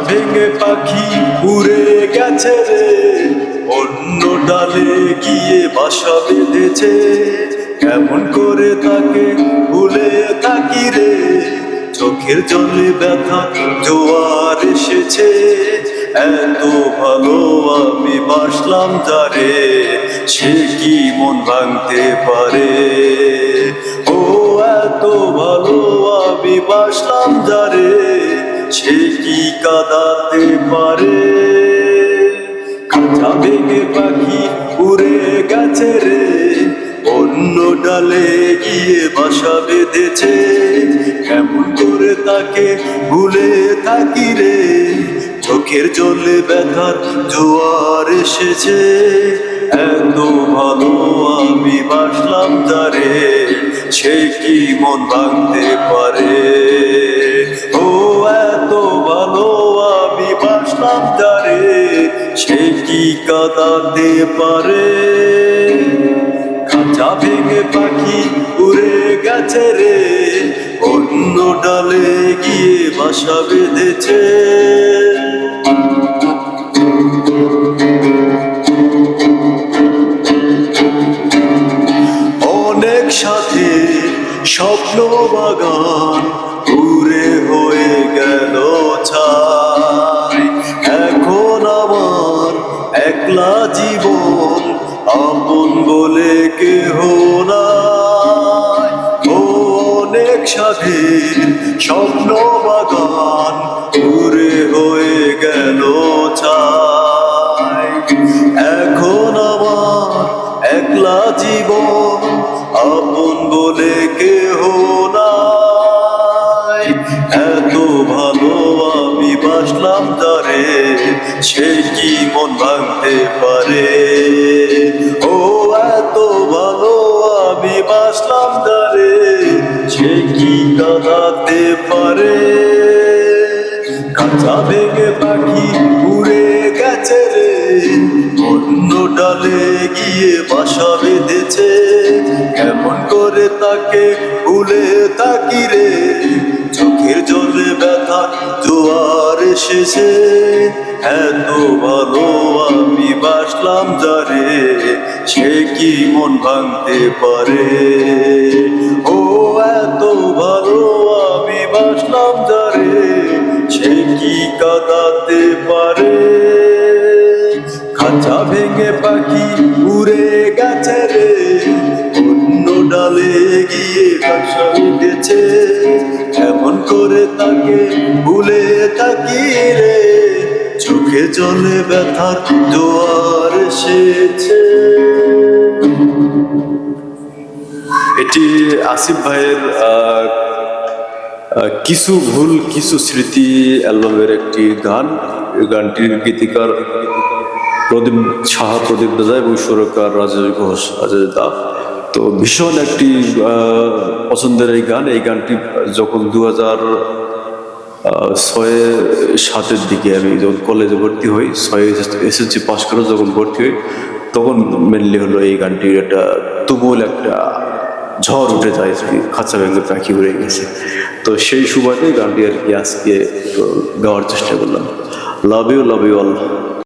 ভেঙে পাখি উড়ে গেছে রে। অন্য ডালে গিয়ে বাসা বেঁধেছে। কেমন করে তাকে ভুলে থাকি রে? চোখের জলে ব্যথা জোয়ার এসেছে। এত ভালো আমি বাসলাম যারে, সে কি মন ভাঙতে পারে? ও, এত ভালো আমি বাসলাম যারে সে কি কাঁদাতে পারে? ভেঙে পাখি উড়ে গেছে রে, অন্য ডালে গিয়ে বাসা বেঁধেছে। কেমন করে তাকে ভুলে থাকি রে, চোখের জলে ব্যথার জোয়ার এসেছে। এত ভালো আমি বাসলাম তারে, সে কি মন ভাঙতে পারে? কাঁদাতে পারে। খাঁচা ভেঙে পাখি উড়ে গেছে রে। অন্য ডালে গিয়ে বাসা বেঁধেছে। অনেক সাথে স্বপ্ন বাগান উড়ে হয়ে গেল ছাই। একলা জীবন, আপন বলে কেহ ও অনেক সাথে স্বপ্ন বাগান উড়ে হয়ে গেল ছাই। এখন আমার একলা জীবন, আপন বলে আমি বাসলাম তারে, সে কি মন ভাঙতে পারে? ও, এত ভালো আমি বাসলাম তারে, সে কি কাঁদাতে পারে? কাঁচা ভেঙে পাখি উড়ে গেছে রে অন্য ডালে গিয়ে বাসা বেঁধেছে। কেমন করে তাকে ভুলে থাকি রে, চোখের জলে ব্যথা জোয়ার এসেছে। এত ভালো আমি বাসলাম যারে, সে কি মন ভাঙতে পারে? ও, এত ভালো আমি বাসলাম যারে, সে কি কাঁদাতে পারে? খাঁচা ভেঙে পাখি করে তাকে ভুলে থাকি রে। চোখে জলে ব্যথার জোয়ার এসেছে। এটি আসিফ ভাইয়ের কিছু ভুল, কিছু স্মৃতি অ্যালবামের একটি গান। গানটির গীতিকার প্রদীপ সাহা, প্রদীপ দাদা এবং সুরকার রাজেশ ঘোষ, রাজেশ দা। তো ভীষণ একটি পছন্দের এই গান। এই গানটি যখন দু হাজার ছয়, সাতের দিকে আমি যখন কলেজে ভর্তি হই, ছয় এসএসসি পাস করে যখন ভর্তি হই, তখন মেনলি হলো এই গানটির একটা তুমুল একটা ঝড় উঠে যায় খাঁচা ভেঙে পাখি উড়ে গেছে। তো সেই সুবাদে গানটি আর কি আজকে গাওয়ার চেষ্টা করলাম। Love you love you all